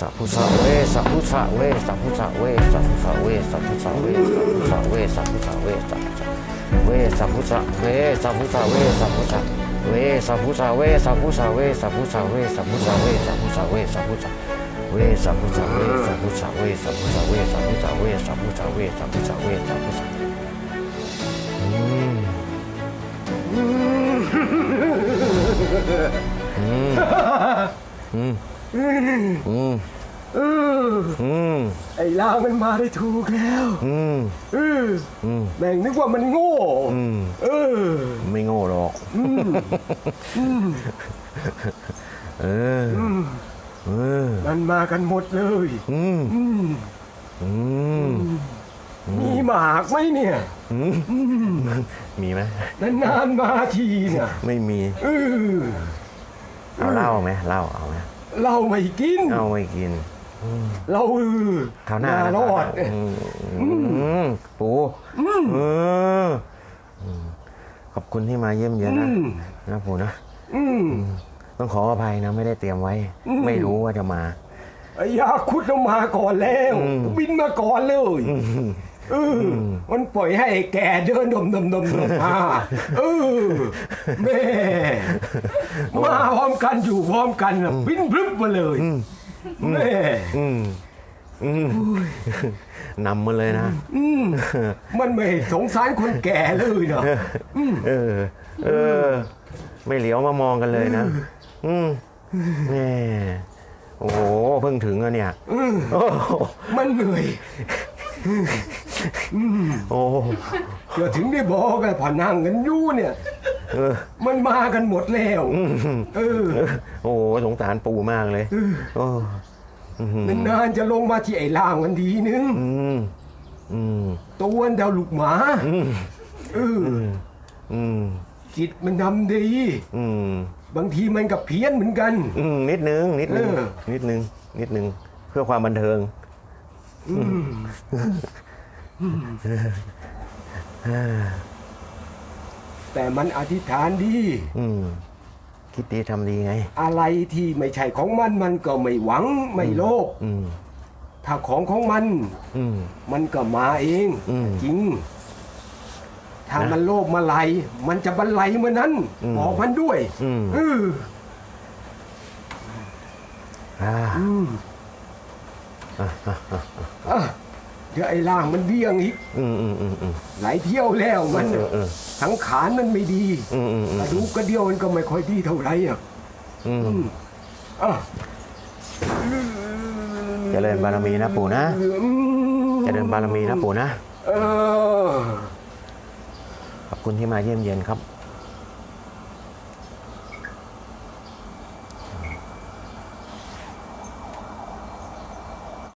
สัพพุสะเวสัพพุสะเวสัพพุสะเวสัพพุสะเวสัพพุสะเวสัพพุสะเวสัพพุสะเวสัพพุสะเวสัพพุสะเวสัพพุสะเวสัพพุสะเวสัพพุสะเวสัพพุสะเวสัพพุสะเว อืมอืมอืมไอ้ลางมันมาได้ถูกแล้วอืมอืมแม่งนึกว่ามันโง่อืมเออไม่โง่หรอกอืมอืมเออเออมันมากันหมดเลยอืมอืมมีหมากไหมเนี่ย มีไหมนานๆมาทีเนี่ยไม่มี เออเอาเล่าไหมเล่าเอาไหม เราไม่กิน เอาไม่กินเราเออคราวหน้านะรอดอืมอืมปูเอออืมขอบคุณที่มาเยี่ยมเยียนนะนะปูนะอืมต้องขออภัยนะไม่ได้เตรียมไว้ ไม่รู้ว่าจะมา ไอ้ยาคุดเรามาก่อนแล้ว บินมาก่อนเลย เอออมันปล่อยให้ไอ้แกเดินดมดมดมดมมาเออแม่มาพร้อมกันอยู่พร้อมกันน่ะบินพรึบมาเลยแม่อืมอืมนำมาเลยนะมันไม่สงสารคนแก่เลยเนาะเออ เออ ไม่เหลียวมามองกันเลยนะอืมแม่โอ้โหเพิ่งถึงอะเนี่ยโอ้โหมันเหนื่อย โอ้โหเดี๋ยวถึงได้บอกไงพอนั่งกันอยู่เนี่ย เออ มันมากันหมดแล้วเออ โอ้โหสงสารปู่มากเลยโอ้อืมนานๆจะลงมาที่ไอ้ล่างกันทีนึงอืมอืมตัวเดาลูกหมาเออออืมจิตมันทำดีอืมบางทีมันกับเพี้ยนเหมือนกันอืมนิดนึงนิดนึงเออนิดนึงนิดนึง เพื่อความบันเทิง แต่มันอธิษฐานดี อืมคิดดีทำดีไง อะไรที่ไม่ใช่ของมันมันก็ไม่หวังไม่โลภอืม ถ้าของของมัน อืม มันก็มาเอง อืมจริง ถ้ามันโลภมาไหลมันจะบรรลัยเมื่อนั้นอืมบอกมันด้วยอืม เอออ่า อืม อะเดี๋ยวไอ้ล่างมันเบี้ยงอีกอืมอืมอืมอืม หลายเที่ยวแล้วมันเออเออ สังขารมันไม่ดีอืมอืมอืกมระดูกกระเดียวมันก็ไม่ค่อยดีเท่าไหร่อะอืมอืม อะเจริญบารมีนะปู่นะ อืมเจริญบารมีนะปู่นะ เออ ขอบคุณที่มาเยี่ยมเยียนครับ